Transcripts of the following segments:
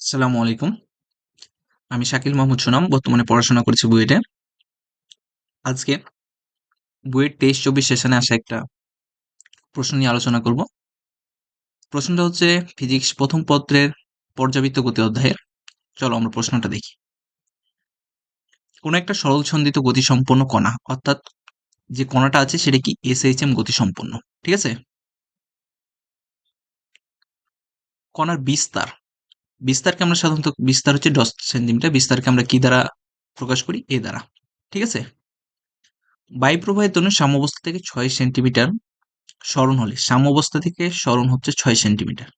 আসসালামু আলাইকুম। আমি শাকিল মাহমুদ সুনাম, বর্তমানে পড়াশোনা করছি বুয়েটে। আজকে বুয়েট তেইশ চব্বিশ সেশনে আসা একটা প্রশ্ন নিয়ে আলোচনা করব। প্রশ্নটা হচ্ছে ফিজিক্স প্রথম পত্রের পর্যাবৃত্ত গতি অধ্যায়ের। চলো আমরা প্রশ্নটা দেখি। কোনো একটা সরল ছন্দিত গতিসম্পন্ন কণা, অর্থাৎ যে কণাটা আছে সেটা কি এস এইচ এম গতিসম্পন্ন? ঠিক আছে? কণার বিস্তার। বিস্তারকে আমরা সাধারণত, বিস্তার হচ্ছে দশ সেন্টিমিটার বিস্তারকে আমরা কি দ্বারা প্রকাশ করি? এ দ্বারা। ঠিক আছে? বায়ু প্রবাহের জন্য সাম্যাবস্থা থেকে ছয় সেন্টিমিটার স্মরণ হলে সাম্যাবস্থা থেকে স্মরণ হচ্ছে ছয় সেন্টিমিটার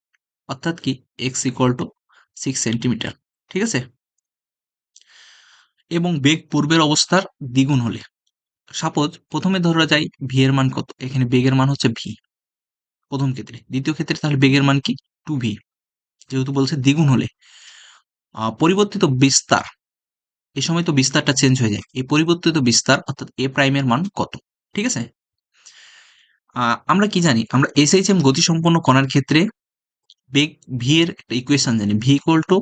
অর্থাৎ কি? X equal to six centimetre ঠিক আছে? এবং বেগ পূর্বের অবস্থার দ্বিগুণ হলে। সাপোজ, প্রথমে ধরা যায় ভি এর মান কত? এখানে বেগের মান হচ্ছে ভি প্রথম ক্ষেত্রে। দ্বিতীয় ক্ষেত্রে তাহলে বেগের মান কি? টু ভি যেহেতু বলছে দ্বিগুণ হলে। পরিবর্তিত বিস্তার। এ সময় তো বিস্তারটা চেঞ্জ হয়ে যায়। এই পরিবর্তিত বিস্তার, অর্থাৎ এ প্রাইমের মান কত? ঠিক আছে? আমরা কি জানি? আমরা এস এইচ এম গতিসম্পন্ন কণার ক্ষেত্রে বেগ ভি এর একটা ইকুয়েশন জানি। V equal to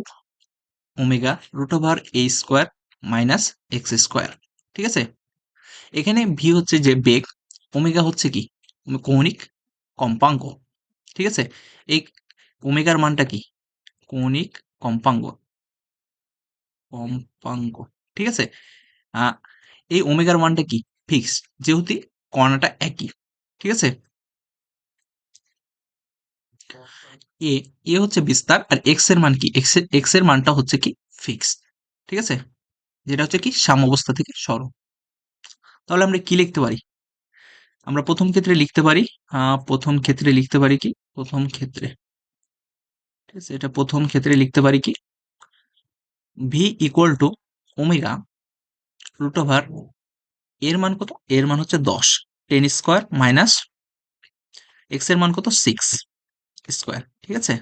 omega root over A square minus X square ঠিক আছে? এখানে ভি হচ্ছে যে বেগ ওমেগা হচ্ছে কি? কৌণিক কম্পাঙ্ক। ঠিক আছে? এই ওমেগার মানটা কি? কৌণিক কম্পাঙ্গ কম্পাঙ্গ ঠিক আছে? এই ওমেগার মানটা কি? ফিক্স যেহেতু কণাটা একই, ঠিক আছে? এ এ হচ্ছে বিস্তার আর এক্সের মান কি? এক্সের এক্সের মানটা হচ্ছে কি? ফিক্স ঠিক আছে? যেটা হচ্ছে কি? সাম অবস্থা থেকে সর। তাহলে আমরা কি লিখতে পারি? আমরা প্রথম ক্ষেত্রে লিখতে পারি প্রথম ক্ষেত্রে লিখতে পারি কি? প্রথম ক্ষেত্রে। ঠিক আছে, এটা প্রথম ক্ষেত্রে লিখতে পারি কি? V equal to omega root over এর মান কত? এর মান হচ্ছে দশ। টেন স্কোয়ার মাইনাস এক্সের মান কত? সিক্স স্কোয়ার ঠিক আছে?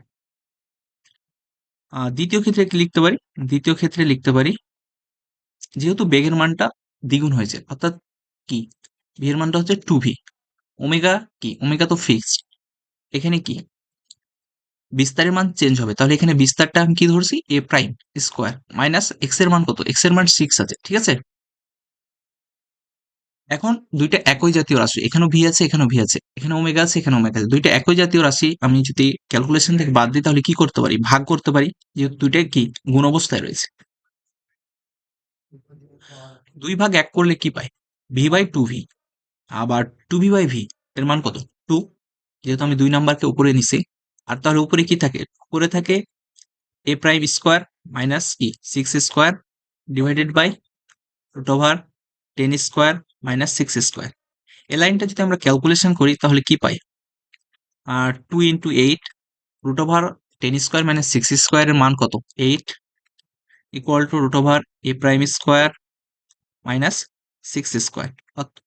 দ্বিতীয় ক্ষেত্রে লিখতে পারি? দ্বিতীয় ক্ষেত্রে লিখতে পারি, যেহেতু বেগের মানটা দ্বিগুণ হয়েছে, অর্থাৎ কি? ভি এর মানটা হচ্ছে টু ভি ওমেগা কি? ওমেগা তো ফিক্সড এখানে কি? বিস্তারের মান চেঞ্জ হবে। তাহলে এখানে বিস্তারটা আমি কি ধরছি? এ প্রাইম স্কোয়ার মাইনাস এক্সের মান কত? এক্সের মান সিক্স আছে, ঠিক আছে? এখন দুইটা একই জাতীয় রাশি এখানেও ভি আছে এখানেও ভি আছে, এখানে ওমেগা আছে, এখানে ওমেগা আছে। দুইটা একই জাতীয় রাশি, আমি যদি ক্যালকুলেশন থেকে বাদ দিই, তাহলে কি করতে পারি? ভাগ করতে পারি, যেহেতু দুইটা কি? গুণ অবস্থায় রয়েছে। দুই ভাগ এক করলে কি পাই? ভি বাই টু ভি আবার টু ভি বাই ভি এর মান কত? টু যেহেতু আমি দুই নাম্বারকে উপরে নিছি আর তাহলে উপরে কি থাকে? উপরে থাকে এ প্রাইম স্কোয়ার মাইনাস কি six square divided by root over ten square minus six square এ লাইনটা যদি আমরা ক্যালকুলেশন করি, তাহলে কি পাই? আর two into eight root over ten square minus six স্কোয়ারের মান কত? Eight equal to root over A prime square minus six square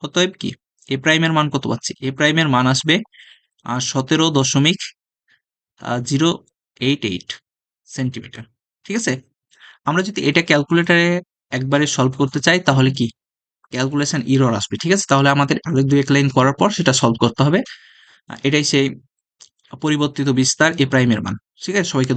অতএব কি? এ প্রাইমের মান কত পাচ্ছি? এ প্রাইমের মান আসবে সতেরো দশমিক জিরো এইট এইট সেন্টিমিটার ঠিক আছে? আমরা যদি এটা ক্যালকুলেটারে একবারে সলভ করতে চাই, তাহলে কি? ক্যালকুলেশন ইরর আসবে, ঠিক আছে? তাহলে আমাদের আরেক দুই এক লাইন করার পর সেটা সলভ করতে হবে। এটাই সেই পরিবর্তিত বিস্তার এ প্রাইমের মান, ঠিক আছে? সবাইকে